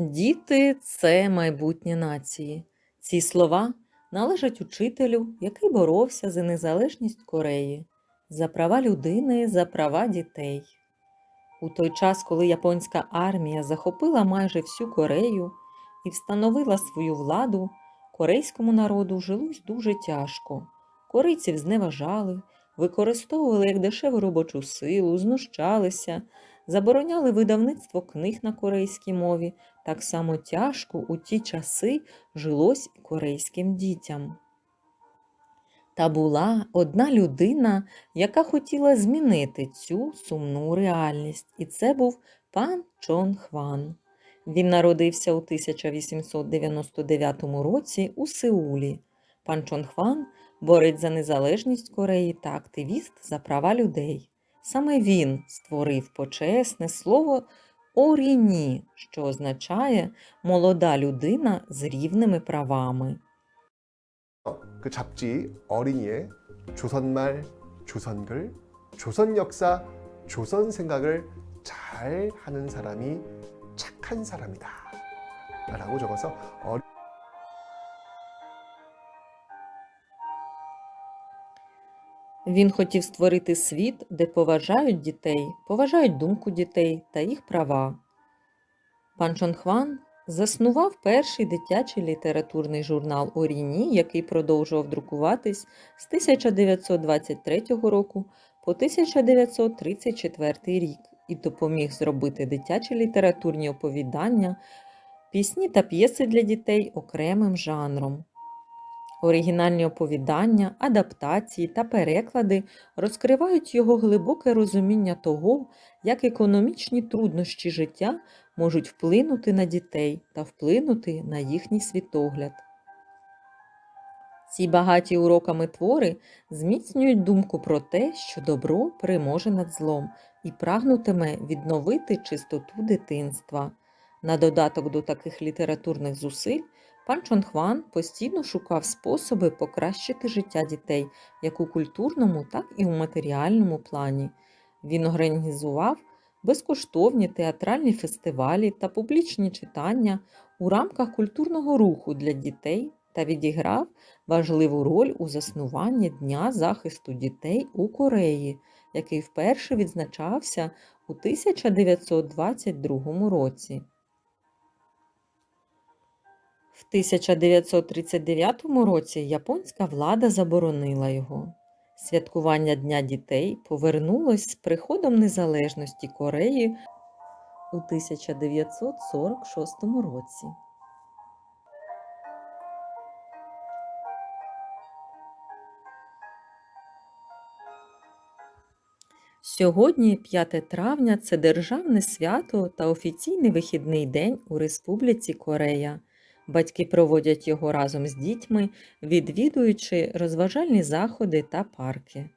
Діти це майбутнє нації. Ці слова належать учителю, який боровся за незалежність Кореї, за права людини, за права дітей. У той час, коли японська армія захопила майже всю Корею і встановила свою владу, корейському народу жилось дуже тяжко. Корейців зневажали, використовували як дешеву робочу силу, знущалися, забороняли видавництво книг на корейській мові. Так само тяжко у ті часи жилось корейським дітям. Та була одна людина, яка хотіла змінити цю сумну реальність, і це був пан Чон Хван. Він народився у 1899 році у Сеулі. Пан Чон Хван борець за незалежність Кореї та активіст за права людей. Саме він створив почесне слово Оріні, що означає молода людина з рівними правами. 그 잡지 어린이의 조선말, 조선글, 조선 역사, 조선 생각을 잘 하는 사람이 착한 사람이다. 라고 적어서 어린 Він хотів створити світ, де поважають дітей, поважають думку дітей та їх права. Пан Чон Хван заснував перший дитячий літературний журнал Оріні, який продовжував друкуватись з 1923 року по 1934 рік і допоміг зробити дитячі літературні оповідання, пісні та п'єси для дітей окремим жанром. Оригінальні оповідання, адаптації та переклади розкривають його глибоке розуміння того, як економічні труднощі життя можуть вплинути на дітей та вплинути на їхній світогляд. Ці багаті уроками твори зміцнюють думку про те, що добро переможе над злом і прагнутиме відновити чистоту дитинства. На додаток до таких літературних зусиль Пан Чон Хван постійно шукав способи покращити життя дітей як у культурному, так і у матеріальному плані. Він організував безкоштовні театральні фестивалі та публічні читання у рамках культурного руху для дітей та відіграв важливу роль у заснуванні Дня захисту дітей у Кореї, який вперше відзначався у 1922 році. В 1939 році японська влада заборонила його. Святкування Дня дітей повернулось з приходом незалежності Кореї у 1946 році. Сьогодні, 5 травня, це державне свято та офіційний вихідний день у Республіці Корея. Батьки проводять його разом з дітьми, відвідуючи розважальні заходи та парки.